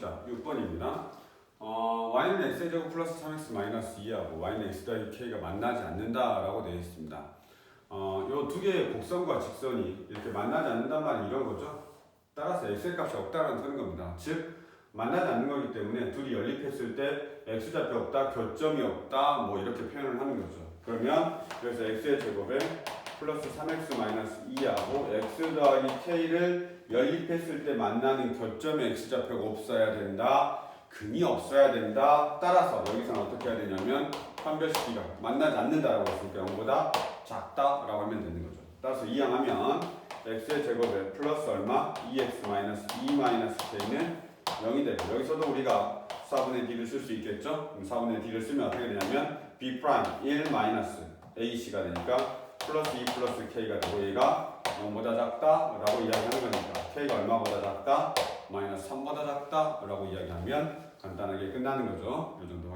봅시다. 6번입니다. 어, y는 x제곱 플러스 3x 마이너스 2하고 y는 x 더하기 k가 만나지 않는다라고 되어 있습니다. 어, 요 두 개의 곡선과 직선이 이렇게 만나지 않는단 말은 이런 거죠. 따라서 x의 값이 없다라는 뜻인 겁니다. 즉 만나지 않는 거기 때문에 둘이 연립했을 때 x좌표 없다, 교점이 없다, 뭐 이렇게 표현을 하는 거죠. 그러면 그래서 x의 제곱에 플러스 3x 마이너스 2하고 x 더하기 k를 연립했을 때 만나는 교점의 x좌표가 없어야 된다. 근이 없어야 된다. 따라서 여기서는 어떻게 해야 되냐면 판별시기가 만나지 않는다라고 했으니까 0보다 작다라고 하면 되는 거죠. 따라서 이항하면 x의 제곱에 플러스 얼마? 2x 마이너스 2 마이너스 k는 0이 되고 여기서도 우리가 4분의 d를 쓸 수 있겠죠? 그럼 4분의 d를 쓰면 어떻게 되냐면 b 프라임 1 마이너스 ac가 되니까 플러스 2 플러스 k가 되고 얘가 0보다 작다 라고 이야기하는 거니까 k가 얼마보다 작다? 마이너스 3보다 작다 라고 이야기하면 간단하게 끝나는 거죠. 이 정도.